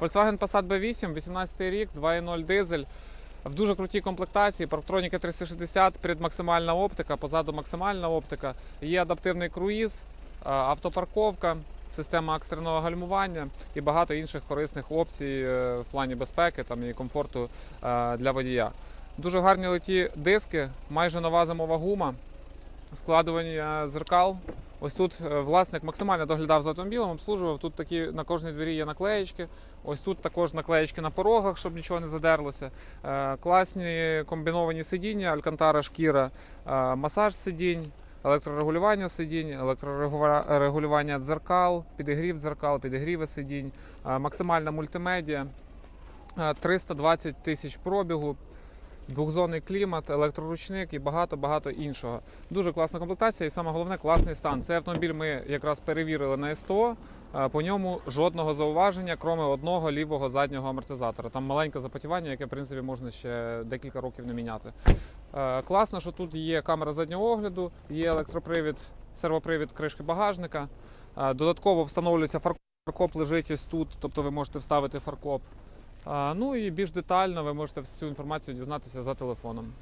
Volkswagen Passat B8, 18 рік, 2.0 дизель. В дуже крутій комплектації, парктроніки 360, перед максимальна оптика, позаду максимальна оптика. Є адаптивний круїз, автопарковка, система екстреного гальмування і багато інших корисних опцій е, в плані безпеки там, і комфорту е, для водія. Дуже гарні леті диски, майже нова зимова гума, складування зеркал. Ось тут е, власник максимально доглядав за автомобілем, обслужував. Тут такі на кожній двері є наклеєчки. Ось тут також наклеєчки на порогах, щоб нічого не задерлося. Е, Класні комбіновані сидіння, алькантара шкіра, е, масаж сидінь, електрорегулювання сидінь, електрорегулювання дзеркал, підігрів дзеркал, підігріви сидінь, максимальна мультимедіа, е, 320 тисяч пробігу. Двохзонний клімат, електроручник і багато-багато іншого. Дуже класна комплектація, і саме головне класний стан. Цей автомобіль ми якраз перевірили на СТО. е, По ньому жодного зауваження, крім одного лівого заднього амортизатора. Там маленьке запотівання, яке в принципі можна ще декілька років не міняти. Е, Класно, що тут є камера заднього огляду, є електропривід, сервопривід кришки багажника. Е, Додатково встановлюється фаркоп. Фаркоп лежить ось тут, тобто ви можете вставити фаркоп. Ну і більш детально ви можете всю інформацію дізнатися за телефоном.